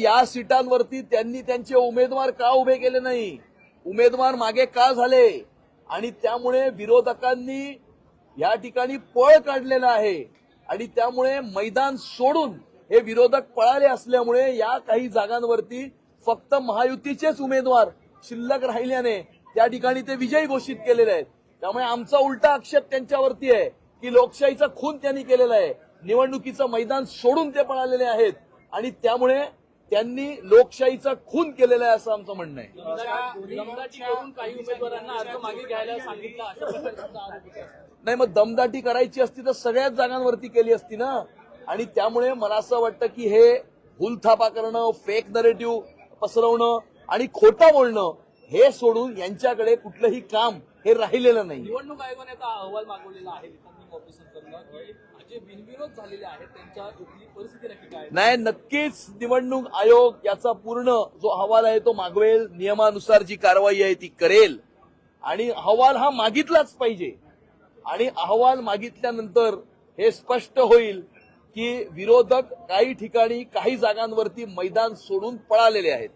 या सीटांवरती त्यांनी त्यांचे उमेदवार का उभे केले नाही? उमेदवार मागे का झाले? आणि त्यामुळे विरोधकांनी या ठिकाणी पळ काढलेला आहे. आणि त्यामुळे मैदान सोडून हे विरोधक पळाले असल्यामुळे या काही जागांवरती फक्त महायुतीचेच उमेदवार शिल्लक राहिल्याने त्या ठिकाणी ते विजयी घोषित केलेले आहेत. त्यामुळे आमचा उलटा आक्षेप त्यांच्यावरती आहे की लोकशाहीचा खून त्यांनी केलेला आहे. निवडणुकीचं मैदान सोडून ते पळालेले आहेत. आणि त्यामुळे त्यांनी लोकशाहीचा खून केलेला आहे असं आमचं म्हणणं आहे. नाही मग दमदाटी करायची असती तर सगळ्याच जागांवरती केली असती ना? आणि त्यामुळे मला असं वाटतं की हे भूलथापा करणं फेक नरेटिव्ह पसरवणं आणि खोटं बोलणं हे सोडून यांच्याकडे कुठलंही काम हे राहिलेलं नाही. निवडणूक आयोगाने आता अहवाल मागवलेला आहे जे बिनविरोध झालेले आहेत त्यांच्या इथली परिस्थिती नक्की काय नाही नक्कीच निवडणूक आयोग याचा पूर्ण जो अहवाल आहे तो मागवेल नियमानुसार जी कारवाई आहे ती करेल. आणि अहवाल हा मागितलाच पाहिजे. आणि अहवाल मागितल्यानंतर हे स्पष्ट होईल की विरोधक काही ठिकाणी काही जागांवरती मैदान सोडून पळालेले आहेत.